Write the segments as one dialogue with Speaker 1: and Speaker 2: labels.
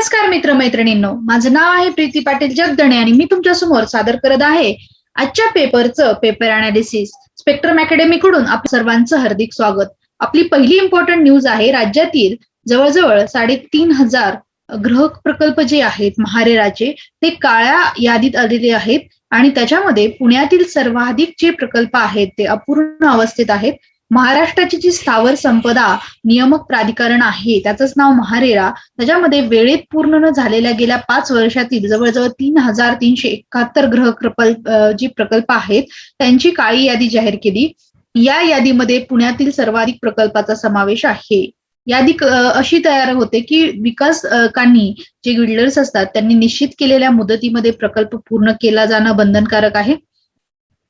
Speaker 1: नमस्कार मित्र मैत्रिणींनो माझं नाव आहे प्रीती पाटील जगदणे आणि मी तुमच्यासमोर सादर करत आहे आजच्या पेपरचं पेपर अनालिसिस स्पेक्ट्रम अकॅडमी कडून आप सर्वांचं हार्दिक स्वागत. आपली पहिली इम्पॉर्टंट न्यूज आहे राज्यातील जवळजवळ साडेतीन हजार ग्रह प्रकल्प जे आहेत महारेराचे ते काळ्या यादीत आलेले आहेत आणि त्याच्यामध्ये पुण्यातील सर्वाधिक जे प्रकल्प आहेत ते अपूर्ण अवस्थेत आहेत. महाराष्ट्राची जी स्थावर संपदा नियामक प्राधिकरण आहे त्याचंच नाव महारेरा त्याच्यामध्ये वेळेत पूर्ण न झालेल्या गेल्या पाच वर्षातील जवळजवळ तीन हजार तीनशे एकाहत्तर ग्रह प्रकल्प जी प्रकल्प आहेत त्यांची काळी यादी जाहीर केली. या यादीमध्ये पुण्यातील सर्वाधिक प्रकल्पाचा समावेश आहे. यादी अशी तयार होते की विकासकांनी जे बिल्डर्स असतात त्यांनी निश्चित केलेल्या मुदतीमध्ये प्रकल्प पूर्ण केला जाणं बंधनकारक आहे.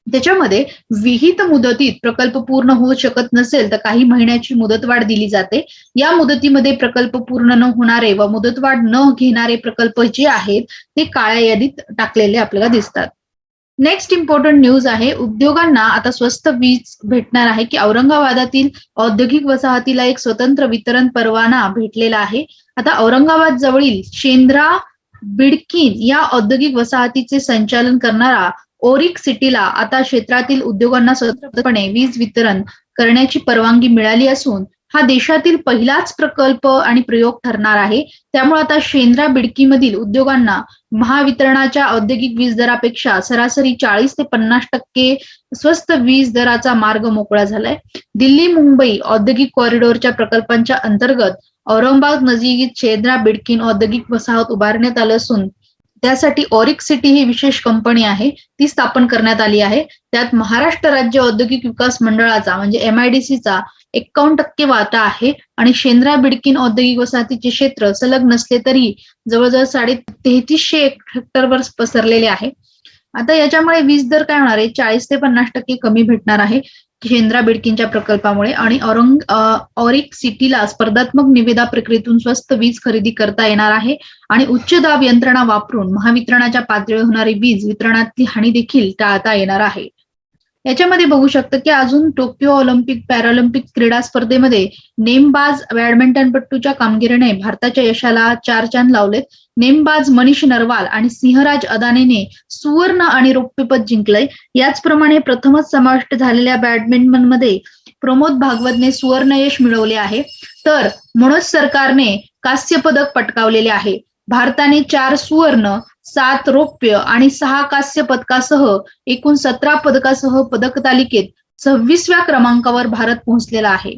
Speaker 1: त्याच्यामध्ये विहित मुदतीत प्रकल्प पूर्ण होऊ शकत नसेल तर काही महिन्याची मुदतवाढ दिली जाते. या मुदतीमध्ये प्रकल्प पूर्ण न होणारे व मुदतवाढ न घेणारे प्रकल्प जे आहेत ते काळ्या यादीत टाकलेले आपल्याला दिसतात. नेक्स्ट इम्पॉर्टंट न्यूज आहे उद्योगांना आता स्वस्त वीज भेटणार आहे की औरंगाबादातील औद्योगिक वसाहतीला एक स्वतंत्र वितरण परवाना भेटलेला आहे. आता औरंगाबाद जवळील शेंद्रा बिडकीन या औद्योगिक वसाहतीचे संचालन करणारा ओरिक सिटीला आता क्षेत्रातील उद्योगांना स्वतंत्रपणे वीज वितरण करण्याची परवानगी मिळाली असून हा देशातील पहिलाच प्रकल्प आणि प्रयोग ठरणार आहे. त्यामुळे आता शेंद्रा बिडकीमधील उद्योगांना महावितरणाच्या औद्योगिक वीज दरापेक्षा सरासरी चाळीस ते पन्नास टक्के स्वस्त वीज दराचा मार्ग मोकळा झालाय. दिल्ली मुंबई औद्योगिक कॉरिडॉरच्या प्रकल्पांच्या अंतर्गत औरंगाबाद नजीक शेंद्रा बिडकीन औद्योगिक वसाहत उभारण्यात आलं असून त्यासाठी ऑरिक सिटी ही विशेष कंपनी आहे. ती स्थापन करण्यात आली आहे. त्यात महाराष्ट्र राज्य औद्योगिक विकास मंडळाचा म्हणजे एमआयडीसीचा एक्कावन्न टक्के वाटा आहे आणि शेंद्रा बिडकिन औद्योगिक वसाहतीचे क्षेत्र सलग नसले तरी जवळजवळ साडे तेहतीसशे हेक्टरवर पसरलेले आहे. आता याच्यामुळे वीज दर काय होणार आहे? चाळीस ते पन्नास टक्के कमी भेटणार आहे. शेंद्रा बिडकींच्या प्रकल्पामुळे आणि औरंग ऑरिक सिटीला स्पर्धात्मक निविदा प्रक्रियेतून स्वस्त वीज खरेदी करता येणार आहे आणि उच्च दाब यंत्रणा वापरून महावितरणाच्या पातळीवर होणारी वीज वितरणातली हानी देखील टाळता येणार आहे. याच्यामध्ये बघू शकतं की अजून टोकियो ऑलिम्पिक पॅरालिम्पिक क्रीडा स्पर्धेमध्ये नेमबाज बॅडमिंटनपट्टूच्या कामगिरीने भारताच्या यशाला चार चांद लावलेत. नेमबाज मनीष नरवाल आणि सिंहराज अदानेने सुवर्ण आणि रौप्यपद जिंकलंय. याचप्रमाणे प्रथमच समाविष्ट झालेल्या बॅडमिंटनमध्ये प्रमोद भागवतने सुवर्ण यश मिळवले आहे. तर मनोज सरकारने कास्य पदक पटकावलेले आहे. भारताने चार सुवर्ण सात रौप्य आणि सहा कास्य पदकासह एकूण सतरा पदकासह पदक तालिकेत सव्वीसव्या क्रमांकावर भारत पोहोचलेला आहे.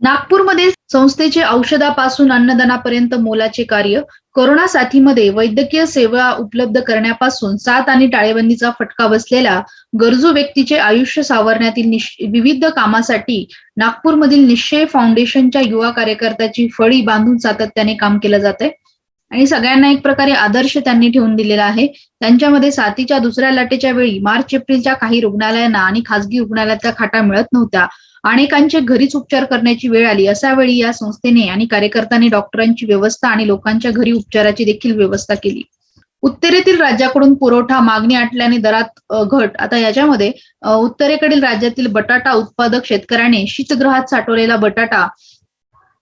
Speaker 1: नागपूरमध्ये संस्थेचे औषधापासून अन्नदानापर्यंत मोलाचे कार्य कोरोना साथीमध्ये वैद्यकीय सेवा उपलब्ध करण्यापासून सात आणि टाळेबंदीचा फटका बसलेल्या गरजू व्यक्तीचे आयुष्य सावरण्यातील विविध कामासाठी नागपूरमधील निश्चय फाउंडेशनच्या युवा कार्यकर्त्याची फळी बांधून सातत्याने काम केलं जात आहे आणि सगळ्यांना एक प्रकारे आदर्श त्यांनी ठेवून दिलेला आहे. त्यांच्यामध्ये साथीच्या दुसऱ्या लाटेच्या वेळी मार्च एप्रिलच्या काही रुग्णालयांना आणि खासगी रुग्णालयातल्या खाटा मिळत नव्हत्या. अनेकांचे घरीच उपचार करण्याची वेळ आली. अशा वेळी या संस्थेने आणि कार्यकर्त्यांनी डॉक्टरांची व्यवस्था आणि लोकांच्या घरी उपचाराची देखील व्यवस्था केली. उत्तरेतील राज्याकडून पुरवठा मागणी आटल्याने दरात घट. आता याच्यामध्ये उत्तरेकडील राज्यातील बटाटा उत्पादक शेतकऱ्याने शीतगृहात साठवलेला बटाटा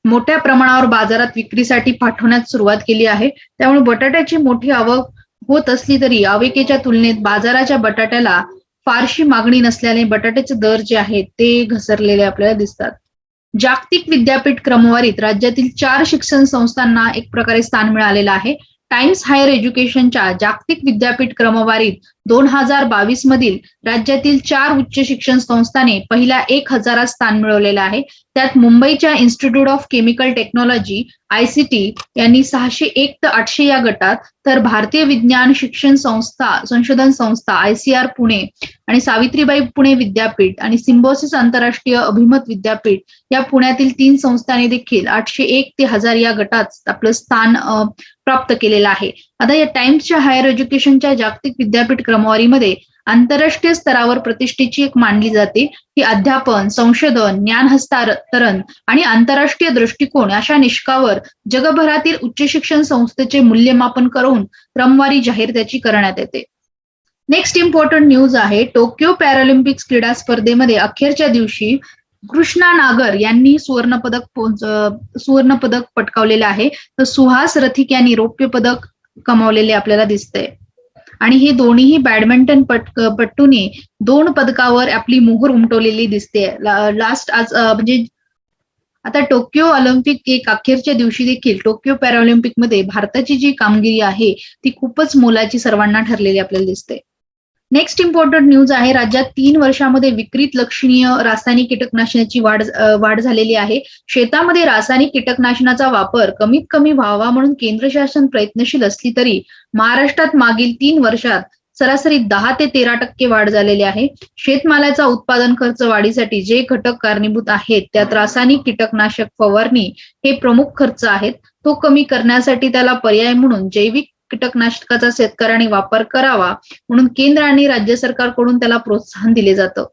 Speaker 1: मोठ्या प्रमाणावर बाजारात विक्रीसाठी पाठवण्यास सुरुवात केली आहे. त्यामुळे बटाट्याची मोठी आवक होत असली तरी आवेकेच्या तुलनेत बाजाराच्या बटाट्याला फारशी मागणी नसल्याने बटाट्याचे दर जे आहेत ते घसरलेले आपल्याला दिसतात. जागतिक विद्यापीठ क्रमवारीत राज्यातील चार शिक्षण संस्थांना एक प्रकारे स्थान मिळालेलं आहे. टाइम्स हायर एज्युकेशनच्या जागतिक विद्यापीठ क्रमवारीत दोन हजार बावीस मधील राज्यातील चार उच्च शिक्षण संस्थाने पहिल्या एक हजारात स्थान मिळवलेलं आहे. त्यात मुंबईच्या institute of chemical technology ICT यांनी सहाशे एक ते आठशे या गटात तर भारतीय विज्ञान शिक्षण संस्था संशोधन संस्था आयसीआर पुणे आणि सावित्रीबाई पुणे विद्यापीठ आणि सिम्बोसिस आंतरराष्ट्रीय अभिमत विद्यापीठ या पुण्यातील तीन संस्थांनी देखील आठशे एक ते हजार या गटात आपलं स्थान प्राप्त केलेला आहे. आता या टाइम्सच्या हायर एज्युकेशनच्या जागतिक विद्यापीठ क्रमवारीमध्ये आंतरराष्ट्रीय स्तरावर प्रतिष्ठेची एक मानली जाते. की अध्यापन संशोधन ज्ञान हस्तांतरण आणि आंतरराष्ट्रीय दृष्टिकोन अशा निष्कावर जगभरातील उच्च शिक्षण संस्थेचे मूल्यमापन करून क्रमवारी जाहीर त्याची करण्यात येते. नेक्स्ट इम्पॉर्टंट न्यूज आहे टोकियो पॅरालिम्पिक्स क्रीडा स्पर्धेमध्ये अखेरच्या दिवशी कृष्णा नागर यांनी सुवर्ण पदक सुवर्ण पदक आहे. तर सुहास रथिक यांनी रौप्य पदक कमावलेले आपल्याला दिसतंय. आणि हे दोन्हीही बॅडमिंटन पट पट्टूने दोन पदकावर आपली मोहर उमटवलेली दिसते. लास्ट आज म्हणजे आता टोकियो ऑलिम्पिक एक अखेरच्या दिवशी देखील टोकियो पॅराऑलिम्पिकमध्ये भारताची जी कामगिरी आहे ती खूपच मोलाची सर्वांना ठरलेली आपल्याला दिसते. नेक्स्ट इम्पॉर्टंट न्यूज आहे राज्यात तीन वर्षामध्ये विक्रीत लक्षणीय रासायनिक कीटकनाशनाची वाढ वाढ झालेली आहे. शेतामध्ये रासायनिक कीटकनाशनाचा वापर कमीत कमी व्हावा म्हणून केंद्र शासन प्रयत्नशील असली तरी महाराष्ट्रात मागील तीन वर्षात सरासरी दहा ते तेरा टक्के वाढ झालेली आहे. शेतमालाचा उत्पादन खर्च वाढीसाठी जे घटक कारणीभूत आहेत त्यात रासायनिक कीटकनाशक फवारणी हे प्रमुख खर्च आहेत. तो कमी करण्यासाठी त्याला पर्याय म्हणून जैविक कीटकनाशकाचा शेतकऱ्यांनी वापर करावा म्हणून केंद्र आणि राज्य सरकारकडून त्याला प्रोत्साहन दिले जातं.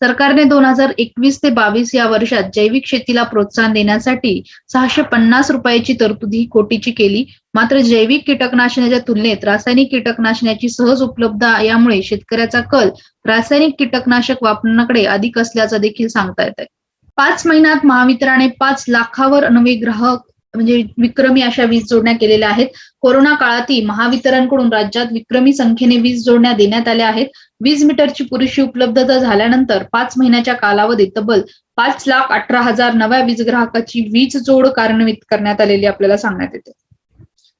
Speaker 1: सरकारने दोन हजार एकवीस ते बावीस या वर्षात जैविक शेतीला प्रोत्साहन देण्यासाठी सहाशे पन्नास रुपयाची तरतूद ही कोटीची केली. मात्र जैविक कीटकनाशनाच्या तुलनेत रासायनिक कीटकनाशनाची सहज उपलब्ध यामुळे शेतकऱ्याचा कल रासायनिक कीटकनाशक वापरण्याकडे अधिक असल्याचं देखील सांगता येत आहे पाच महिन्यात महावितराने पाच लाखावर नवे ग्राहक म्हणजे विक्रमी अशा वीज जोडण्या केलेल्या आहेत. कोरोना काळातही महावितरणकडून राज्यात विक्रमी संख्येने वीज जोडण्या देण्यात आल्या आहेत. वीज मीटरची पुरेशी उपलब्धता झाल्यानंतर पाच महिन्याच्या कालावधीत तब्बल पाच लाख अठरा हजार नव्या वीज ग्राहकाची वीज जोड कार्यान्वित करण्यात आलेली आपल्याला सांगण्यात येते.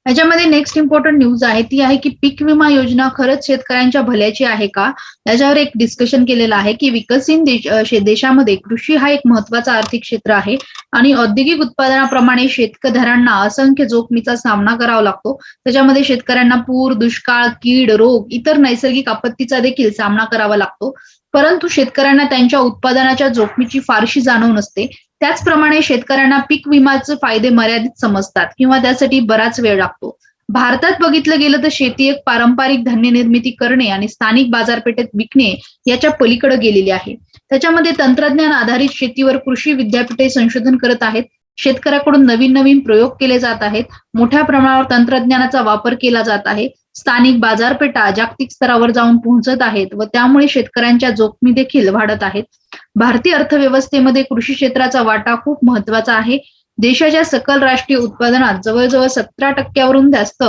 Speaker 1: याच्यामध्ये नेक्स्ट इम्पॉर्टंट न्यूज आहे ती आहे की पीक विमा योजना खरंच शेतकऱ्यांच्या भल्याची आहे का? याच्यावर एक डिस्कशन केलेलं आहे की विकसित देश देशामध्ये कृषी हा एक महत्त्वाचा आर्थिक क्षेत्र आहे आणि औद्योगिक उत्पादनाप्रमाणे शेतकऱ्यांना असंख्य जोखमीचा सामना करावा लागतो. त्याच्यामध्ये शेतकऱ्यांना पूर दुष्काळ कीड रोग इतर नैसर्गिक आपत्तीचा देखील सामना करावा लागतो. परंतु शेतकऱ्यांना त्यांच्या उत्पादनाच्या जोखमीची फारशी जाणव नसते. त्याचप्रमाणे शेतकऱ्यांना पीक विमाचे फायदे मर्यादित समजतात किंवा त्यासाठी बराच वेळ लागतो. भारतात बघितलं गेलं तर शेती एक पारंपरिक धान्य निर्मिती करणे आणि स्थानिक बाजारपेठेत विकणे याच्या पलीकडे गेलेली आहे. त्याच्यामध्ये तंत्रज्ञान आधारित शेतीवर कृषी विद्यापीठे संशोधन करत आहेत. शेतकऱ्याकडून नवीन नवीन प्रयोग केले जात आहेत. मोठ्या प्रमाणावर तंत्रज्ञानाचा वापर केला जात आहे. स्थानिक बाजारपेठा जागतिक स्तरावर जाऊन पोहोचत आहेत व त्यामुळे शेतकऱ्यांच्या जोखमी देखील वाढत आहेत. भारतीय अर्थव्यवस्थेमध्ये कृषी क्षेत्राचा वाटा खूप महत्त्वाचा आहे. देशाच्या सकल राष्ट्रीय उत्पादनात जवळजवळ सतरा टक्क्यावरून जास्त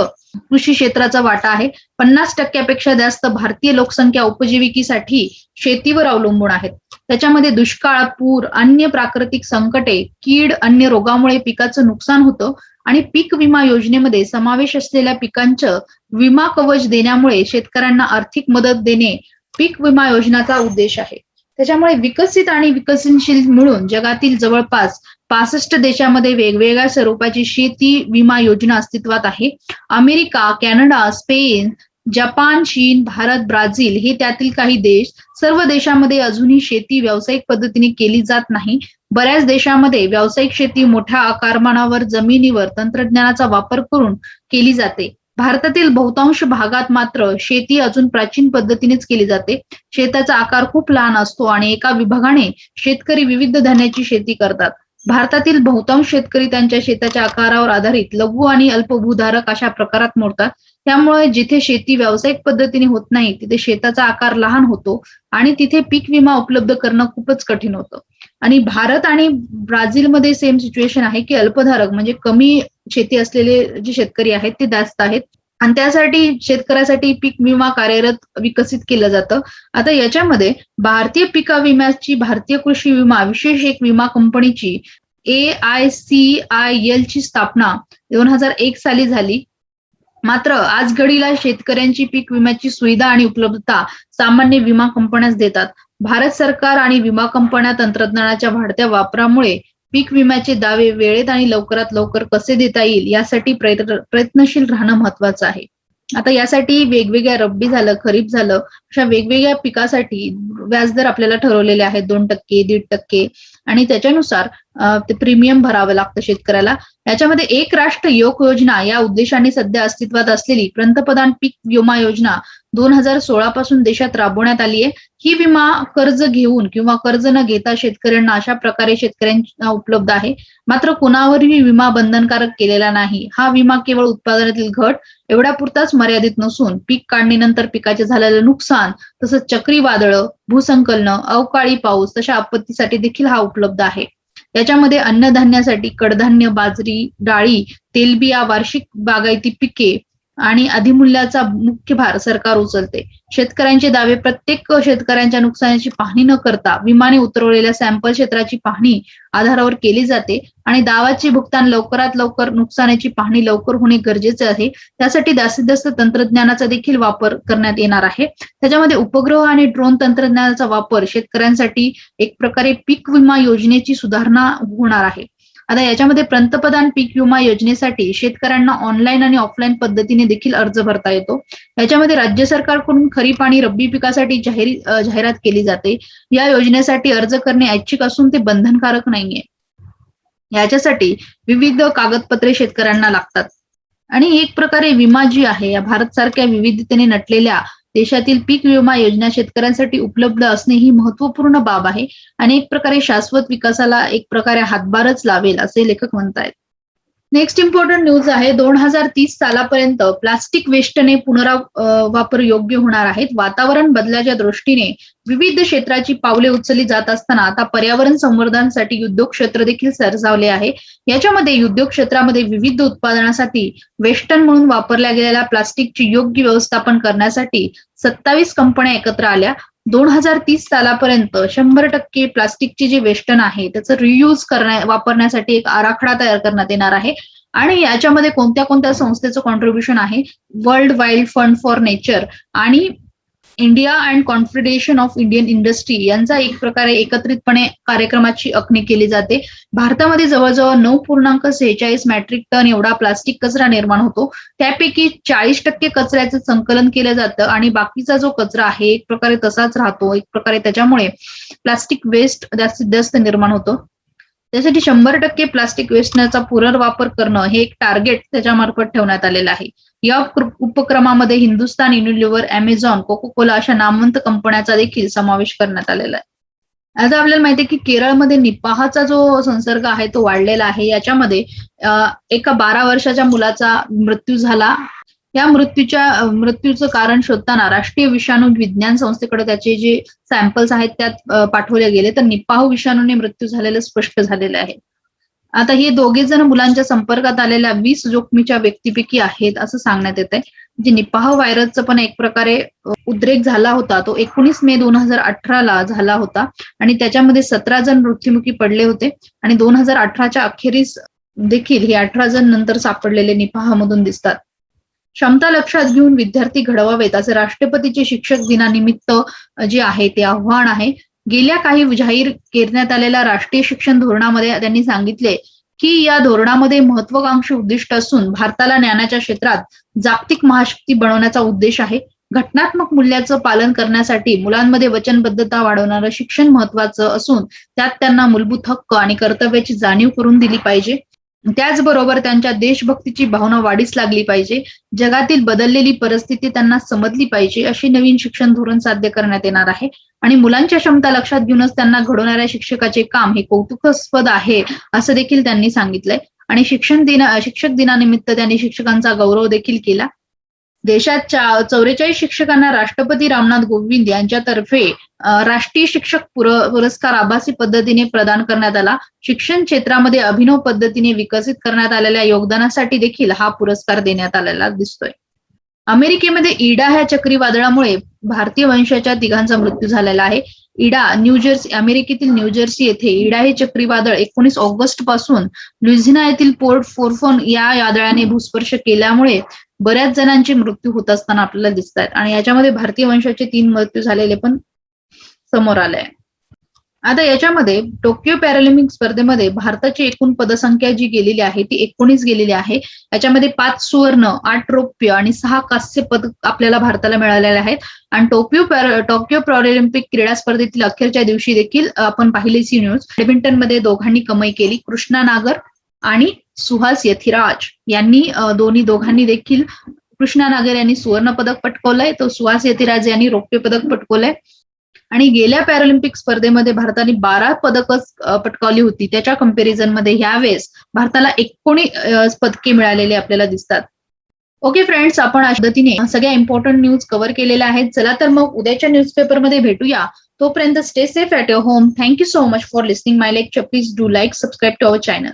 Speaker 1: कृषी क्षेत्राचा वाटा आहे. पन्नास टक्क्यापेक्षा जास्त भारतीय लोकसंख्या उपजीविकेसाठी शेतीवर अवलंबून आहेत. त्याच्यामध्ये दुष्काळ पूर अन्य प्राकृतिक संकटे कीड अन्य रोगामुळे पिकाचं नुकसान होतं. आणि पीक विमा योजनेमध्ये समावेश असलेल्या पिकांचं विमा कवच देण्यामुळे शेतकऱ्यांना आर्थिक मदत देणे पीक विमा योजनाचा उद्देश आहे. त्याच्यामुळे विकसित आणि विकसनशील मिळून जगातील जवळपास पासष्ट देशामध्ये वेगवेगळ्या स्वरूपाची शेती विमा योजना अस्तित्वात आहे. अमेरिका कॅनडा स्पेन जपान चीन भारत ब्राझील हे त्यातील काही देश सर्व देशामध्ये अजूनही शेती व्यावसायिक पद्धतीने केली जात नाही. बऱ्याच देशामध्ये व्यावसायिक शेती मोठ्या आकारमानावर जमिनीवर तंत्रज्ञानाचा वापर करून केली जाते. भारतातील बहुतांश भागात मात्र शेती अजून प्राचीन पद्धतीनेच केली जाते. शेताचा आकार खूप लहान असतो आणि एका विभागाने शेतकरी विविध धान्याची शेती करतात. भारतातील बहुतांश शेतकरी त्यांच्या शेताच्या आकारावर आधारित लघु आणि अल्पभूधारक अशा प्रकारात मोडतात. त्यामुळे जिथे शेती व्यावसायिक पद्धतीने होत नाही तिथे शेताचा आकार लहान होतो आणि तिथे पीक विमा उपलब्ध करणं खूपच कठीण होतं. आणि भारत आणि ब्राझीलमध्ये सेम सिच्युएशन आहे की अल्पधारक म्हणजे कमी शेती असलेले जे शेतकरी आहेत ते जास्त आहेत. आणि त्यासाठी शेतकऱ्यासाठी पीक विमा कार्यरत विकसित केलं जातं. आता याच्यामध्ये भारतीय पिका विम्याची भारतीय कृषी विमा विशेष एक विमा कंपनीची A I C I L ची स्थापना दोन हजार एक साली झाली. मात्र आज घडीला शेतकऱ्यांची पीक विम्याची सुविधा आणि उपलब्धता सामान्य विमा कंपन्याच देतात. भारत सरकार आणि विमा कंपन्या तंत्रज्ञानाच्या वाढत्या वापरामुळे पीक विम्याचे दावे वेळेत आणि लवकरात लवकर कसे देता येईल यासाठी प्रयत्नशील राहणं महत्वाचं आहे. आता यासाठी वेगवेगळ्या रब्बी झालं खरीप झालं अशा वेगवेगळ्या पिकासाठी व्याजदर आपल्याला ठरवलेले आहेत. दोन टक्के दीड टक्के. आणि त्याच्यानुसार ते प्रीमियम भरावं लागतं शेतकऱ्याला. याच्यामध्ये एक राष्ट्र योग योजना या उद्देशाने सध्या अस्तित्वात असलेली पंतप्रधान पीक विमा योजना दोन हजार सोळा पासून देशात राबवण्यात आली आहे. ही विमा कर्ज घेऊन किंवा कर्ज न घेता शेतकऱ्यांना अशा प्रकारे शेतकऱ्यांना उपलब्ध आहे. मात्र कुणावरही विमा बंधनकारक केलेला नाही. हा विमा केवळ उत्पादनातील घट एवढ्यापुरताच मर्यादित नसून पीक काढणीनंतर पिकाचे झालेलं नुकसान तसंच चक्रीवादळं भूसंकलन अवकाळी पाऊस तशा आपत्तीसाठी देखील हा उपलब्ध आहे. याच्यामध्ये अन्नधान्यासाठी कडधान्य बाजरी डाळी तेलबिया वार्षिक बागायती पिके आणि अधिमूल्याचा मुख्य भार सरकार उचलते. शेतकऱ्यांचे दावे प्रत्येक शेतकऱ्यांच्या नुकसानाची पाहणी न करता विमाने उतरवलेल्या सॅम्पल क्षेत्राची पाहणी आधारावर केली जाते आणि दावाचे भुगतान लवकरात लवकर नुकसानाची पाहणी लवकर होणे गरजेचे आहे. त्यासाठी जास्तीत जास्त तंत्रज्ञानाचा देखील वापर करण्यात येणार आहे. त्याच्यामध्ये उपग्रह आणि ड्रोन तंत्रज्ञानाचा वापर शेतकऱ्यांसाठी एक प्रकारे पीक विमा योजनेची सुधारणा होणार आहे. आता याच्यामध्ये पंतप्रधान पीक विमा योजनेसाठी शेतकऱ्यांना ऑनलाईन आणि ऑफलाईन पद्धतीने देखील अर्ज भरता येतो. याच्यामध्ये राज्य सरकारकडून खरीप आणि रब्बी पिकासाठी जाहीर जाहिरात केली जाते. या योजनेसाठी अर्ज करणे ऐच्छिक असून ते बंधनकारक नाहीये. याच्यासाठी विविध कागदपत्रे शेतकऱ्यांना लागतात. आणि एक प्रकारे विमा जी आहे या भारत सारख्या विविधतेने नटलेल्या देशातील पीक विमा योजना शेतकऱ्यांसाठी उपलब्ध असणे ही महत्त्वपूर्ण बाब आहे. आणि एक प्रकारे शाश्वत विकासाला एक प्रकारे हातभारच लावेल असे लेखक म्हणतायत. नेक्स्ट इम्पॉर्टंट न्यूज आहे दोन हजार तीस सालापर्यंत प्लास्टिक वेस्टने पुनरा वापर योग्य होणार आहेत. वातावरण बदलाच्या दृष्टीने विविध क्षेत्राची पावले उचलली जात असताना आता पर्यावरण संवर्धनासाठी उद्योग क्षेत्र देखील सरसावले आहे. याच्यामध्ये उद्योग क्षेत्रामध्ये विविध उत्पादनासाठी वेस्टर्न म्हणून वापरल्या गेलेल्या प्लास्टिकची योग्य व्यवस्थापन करण्यासाठी सत्तावीस कंपन्या एकत्र आल्या. दोन हजार तीस सालापर्यंत शंभर टक्के प्लास्टिकचे जे वेस्टन आहे त्याचं रियूज करण्या वापरण्यासाठी एक आराखडा तयार करण्यात येणार आहे. आणि याच्यामध्ये कोणत्या कोणत्या संस्थेचं कॉन्ट्रीब्युशन आहे? World wild fund for nature आणि India and confederation of Indian industry यांचा एक प्रकारे एकत्रितपणे कार्यक्रमाची आखणी केली जाते. भारतामध्ये जवळजवळ नऊ पूर्णांक सेहेचाळीस मॅट्रिक टन एवढा प्लास्टिक कचरा निर्माण होतो. त्यापैकी चाळीस टक्के कचऱ्याचं संकलन केलं जातं आणि बाकीचा जो कचरा आहे एक प्रकारे तसाच राहतो. एक प्रकारे त्याच्यामुळे प्लास्टिक वेस्ट जास्तीत जास्त निर्माण होतो. त्यासाठी शंभर टक्के प्लास्टिक वेस्टचा पुनर्वापर करणं हे एक टार्गेट त्याच्यामार्फत ठेवण्यात आलेलं आहे. या उपक्रमामध्ये Hindustan Unilever Amazon Coca Cola अशा नामवंत कंपन्याचा देखील समावेश करण्यात आलेला आहे. आता आपल्याला माहिती आहे की केरळमध्ये निपाहाचा जो संसर्ग आहे तो वाढलेला आहे. याच्यामध्ये एका बारा वर्षाच्या मुलाचा मृत्यू झाला. या मृत्यूच्या मृत्यूचं कारण शोधताना राष्ट्रीय विषाणू विज्ञान संस्थेकडे त्याचे जे सॅम्पल्स आहेत त्यात पाठवले गेले. तर निपाहू विषाणूने मृत्यू झालेलं स्पष्ट झालेलं आहे. आता हे दोघे जण मुलांच्या संपर्कात आलेल्या वीस जोखमीच्या व्यक्तीपैकी आहेत असं सांगण्यात येत आहे. जे निपाह व्हायरसचा पण एक प्रकारे उद्रेक झाला होता. तो एकोणीस मे दोन हजार अठराला झाला होता. आणि त्याच्यामध्ये सतरा जण मृत्युमुखी पडले होते. आणि दोन हजार अठराच्या अखेरीस देखील हे अठरा जण नंतर सापडलेले निपाहामधून दिसतात. क्षमता लक्षात घेऊन विद्यार्थी घडवावेत असे राष्ट्रपतीचे शिक्षक दिनानिमित्त जे आहे ते आव्हान आहे. गेल्या काही जाहीर करण्यात आलेल्या राष्ट्रीय शिक्षण धोरणामध्ये त्यांनी सांगितले की या धोरणामध्ये महत्वाकांक्षी उद्दिष्ट असून भारताला ज्ञानाच्या क्षेत्रात जागतिक महाशक्ती बनवण्याचा उद्देश आहे. घटनात्मक मूल्याचं पालन करण्यासाठी मुलांमध्ये वचनबद्धता वाढवणारं शिक्षण महत्वाचं असून त्यात त्यांना मूलभूत हक्क आणि कर्तव्याची जाणीव करून दिली पाहिजे. त्याचबरोबर त्यांच्या देशभक्तीची भावना वाढीस लागली पाहिजे. जगातील बदललेली परिस्थिती त्यांना समजली पाहिजे अशी नवीन शिक्षण धोरण साध्य करण्यात येणार आहे. आणि मुलांच्या क्षमता लक्षात घेऊनच त्यांना घडवणाऱ्या शिक्षकाचे काम हे कौतुकास्पद आहे असं देखील त्यांनी सांगितलंय. आणि शिक्षण दिन शिक्षक दिनानिमित्त त्यांनी शिक्षकांचा गौरव देखील केला. देशात चौवेचाळीस शिक्षकांना राष्ट्रपती रामनाथ कोविंद यांच्यातर्फे राष्ट्रीय शिक्षक पुरस्कार आभासी पद्धतीने प्रदान करण्यात आला. शिक्षण क्षेत्रामध्ये अभिनव पद्धतीने विकसित करण्यात आलेल्या योगदानासाठी देखील हा पुरस्कार देण्यात आलेला दिसतोय. अमेरिकेमध्ये इडा ह्या चक्रीवादळामुळे भारतीय वंशाच्या तिघांचा मृत्यू झालेला आहे. इडा न्यूजर्सी अमेरिकेतील न्यूजर्सी येथे इडा हे चक्रीवादळ एकोणीस ऑगस्टपासून लुझिना येथील पोर्ट फोरफोन या वादळाने भूस्पर्श केल्यामुळे बऱ्याच जणांचे मृत्यू होत असताना आपल्याला दिसत आहेत आणि याच्यामध्ये भारतीय वंशाचे तीन मृत्यू झालेले पण समोर आले आहे आता याच्यामध्ये टोकियो पॅरालिम्पिक स्पर्धेमध्ये भारताची एकूण पदसंख्या जी गेलेली आहे ती एकोणीस गेलेली आहे. याच्यामध्ये पाच सुवर्ण आठ रौप्य आणि सहा कांस्य पदक आपल्याला भारताला मिळालेले आहेत. आणि टोकियो टोकियो पॅरालिम्पिक क्रीडा स्पर्धेतील अखेरच्या दिवशी देखील आपण पाहिली सी न्यूज बॅडमिंटनमध्ये दोघांनी कमाई केली. कृष्णा नागर आणि सुहास यथिराज यांनी दोन्ही दोघांनी देखील कृष्णा नागर यांनी सुवर्ण पदक पटकवलंय. तर सुहास यथिराज यांनी रौप्य पदक पटकवलंय. आणि गेल्या पॅरालिम्पिक स्पर्धेमध्ये भारताने बारा पदकच पटकावली होती. त्याच्या कंपॅरिझनमध्ये ह्यावेळेस भारताला एकोणीस पदके मिळालेले आपल्याला दिसतात. ओके फ्रेंड्स आपण अशा पद्धतीने सगळ्या इम्पॉर्टंट न्यूज कव्हर केलेल्या आहेत. चला तर मग उद्याच्या न्यूजपेपरमध्ये भेटूया. तोपर्यंत stay safe at your home thank you so much for listening my lecture please do like subscribe to our channel